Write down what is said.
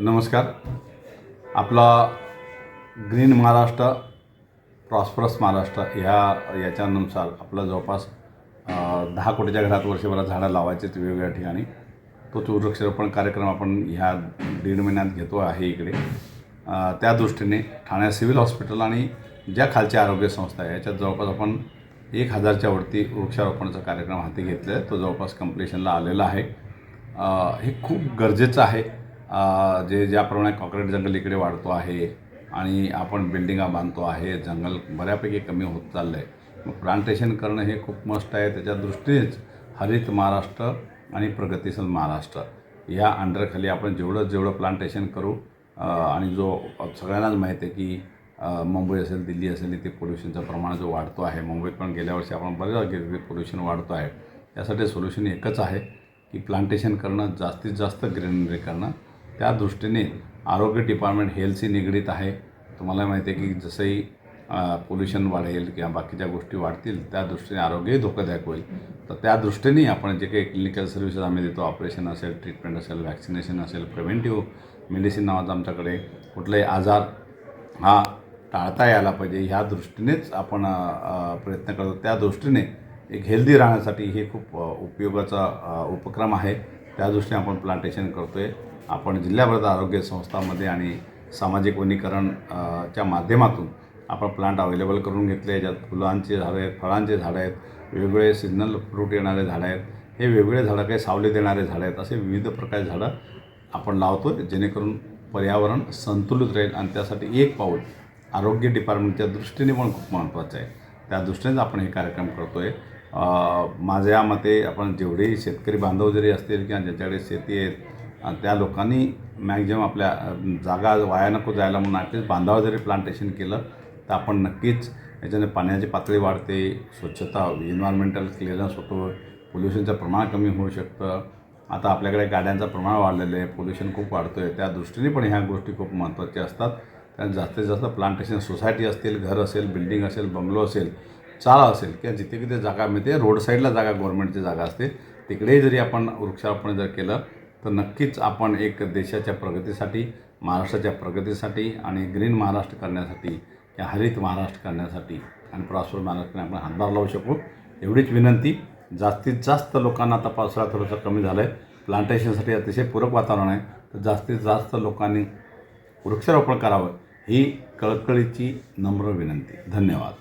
नमस्कार. आपला green Maharashtra prosperous Maharashtra ह्या याच्यानुसार आपला जवळपास दहा कोटीच्या घरात वर्षभरात झाडं लावायचे वेगवेगळ्या ठिकाणी. तो वृक्षारोपण कार्यक्रम आपण ह्या दीड महिन्यात घेतो आहे इकडे. त्या दृष्टीने ठाण्या सिव्हिल हॉस्पिटल आणि ज्या खालच्या आरोग्य संस्था आहे याच्यात जवळपास आपण एक हजारच्या वरती वृक्षारोपणाचा कार्यक्रम हाती घेतला आहे. तो जवळपास कम्प्लिशनला आलेला आहे. हे खूप गरजेचं आहे. जे ज्याप्रमाणे कॉक्रेट जंगल इकडे वाढतो आहे आणि आपण बिल्डिंगा बांधतो आहे जंगल बऱ्यापैकी कमी होत चाललं आहे मग प्लांटेशन करणं हे खूप मस्त आहे. त्याच्या दृष्टीनेच हरित महाराष्ट्र आणि प्रगतीशील महाराष्ट्र. या अंडरखाली आपण जेवढं जेवढं प्लांटेशन करू आणि जो सगळ्यांनाच माहीत आहे की मुंबई असेल दिल्ली असेल इथे पोल्युशनचं प्रमाण जो वाढतो आहे. मुंबईत पण गेल्या वर्षी आपण बरेच गेले पोल्युशन वाढतो आहे. त्यासाठी सोल्युशन एकच आहे की प्लांटेशन करणं जास्तीत जास्त ग्रीनरी करणं त्या दृष्टीने आरोग्य डिपार्टमेंट हेल्थशी निगडीत आहे. तुम्हाला माहिती आहे की जसंही पोल्युशन वाढेल किंवा बाकीच्या गोष्टी वाढतील त्या दृष्टीने आरोग्यही धोकादायक होईल. तर त्या दृष्टीने आपण जे काही क्लिनिकल सर्व्हिसेस आम्ही देतो ऑपरेशन असेल ट्रीटमेंट असेल व्हॅक्सिनेशन असेल प्रिव्हेंटिव्ह मेडिसिन नावाचं आमच्याकडे कुठलाही आजार हा टाळता यायला पाहिजे. ह्या दृष्टीनेच आपण प्रयत्न करतो. त्या दृष्टीने एक हेल्दी राहण्यासाठी हे खूप उपयोगाचा उपक्रम आहे. त्या दृष्टीने आपण प्लांटेशन करतो आहे आपण जिल्हाभरात आरोग्य संस्थांमध्ये आणि सामाजिक वनीकरण च्या माध्यमातून आपण प्लांट अवेलेबल करून घेतले. याच्यात फुलांचे झाडं आहेत फळांचे झाडं आहेत वेगवेगळे सिजनल फ्रूट येणारे झाडं आहेत. हे वेगवेगळे झाडं काही सावली देणारे झाडं आहेत. असे विविध प्रकारचे झाडं आपण लावतो जेणेकरून पर्यावरण संतुलित राहील आणि त्यासाठी एक पाऊल आरोग्य डिपार्टमेंटच्या दृष्टीने पण खूप महत्त्वाचं आहे. त्या दृष्टीनेच आपण हे कार्यक्रम करतो आहे माझ्या मते आपण जेवढे शेतकरी बांधव जरी असतील किंवा ज्याच्याकडे शेती आहेत त्या लोकांनी मॅक्झिमम आपल्या जागा वाया नको जायला म्हणून ॲटलीस्ट बांधावर जरी प्लांटेशन केलं तर आपण नक्कीच याच्याने पाण्याची पातळी वाढते स्वच्छता इन्व्हायरमेंटल क्लिअरन्स होतो पोल्युशनचं प्रमाण कमी होऊ शकतं. आता आपल्याकडे गाड्यांचं प्रमाण वाढलेलं आहे पोल्युशन खूप वाढतो आहे त्या दृष्टीने पण ह्या गोष्टी खूप महत्त्वाच्या असतात. कारण जास्तीत जास्त प्लांटेशन सोसायटी असतील घर असेल बिल्डिंग असेल बंगलो असेल चाळा असेल किंवा जिथे किती जागा मिळते रोड साईडला जागा गव्हर्नमेंटची जागा असते. तिकडेही जरी आपण वृक्षारोपण जर केलं तर नक्कीच आपण एक देशाच्या प्रगतीसाठी महाराष्ट्राच्या प्रगतीसाठी आणि ग्रीन महाराष्ट्र करण्यासाठी किंवा हरित महाराष्ट्र करण्यासाठी आणि प्रॉस्पर महाराष्ट्र आपण हातभार लावू शकू. एवढीच विनंती. जास्तीत जास्त लोकांना आता पावसाळा थोडंसं कमी झालं आहे प्लांटेशनसाठी अतिशय पूरक वातावरण आहे. तर जास्तीत जास्त लोकांनी वृक्षारोपण करावं ही कळकळीची नम्र विनंती. धन्यवाद.